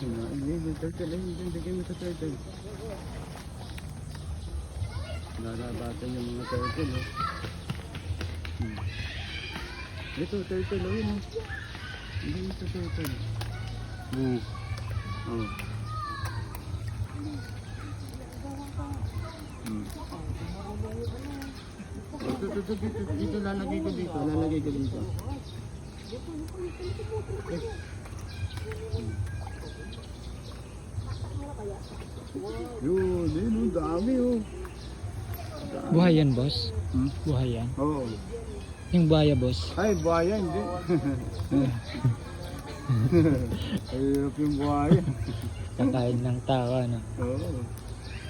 Yung turtle yung bigyan mo sa. Narabatan yung mga turtle eh. Hmm. Ito, turtle oh, yun oh. Hindi mo sa turtle. Hmm. Oh. Hmm. Ito, ito, ito, dito, dito, lalagay ko dito, lalagay ko dito. Eh. Yun, yun, ang dami oh. Dami. Buhay yan, boss. Hmm? Buhay yan. Oo. Yung buhaya, boss. Ay, buhaya, hindi. Ay, hirap yung buhaya. Kakain ng tao, ano. Oo.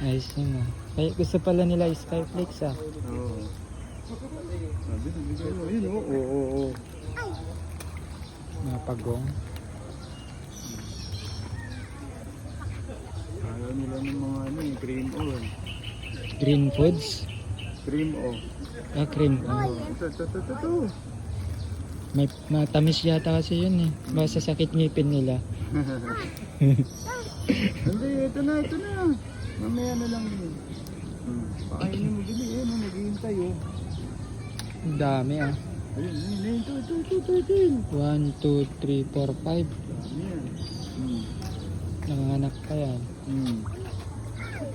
Ayos yun, ah. Kaya gusto pala nila yung Skyflakes, ah. Oo. Sabi, bigay mo. Yun, oo, oo, oo. Mga Ayaw nila ng mga ano, yung cream oil. Green foods. Cream o. Ah, cream. Oh, ito, ito, ito, ito, ito. May matamis yata kasi yun, eh. Basta sakit ngipin nila. Hindi, ito na, ito na. Mamaya na lang yun. Hmm. Pakainin mo bili, eh, no, naghihintay, oh. Ang dami, ah. Ayun, ayun, ayun, ito, ito, ito, ito, ito. yun. 1, 2, 3, 4, 5. Nanganganak pa yan. Hmm.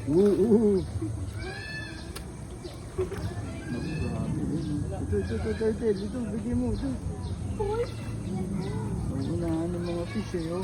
Oo, oo. Naku, grabe, yun, oh. Ito, ito, ito, ito, ito, ito, bigyan mo, ito. Ang unahan ng mga fish, eh, oh.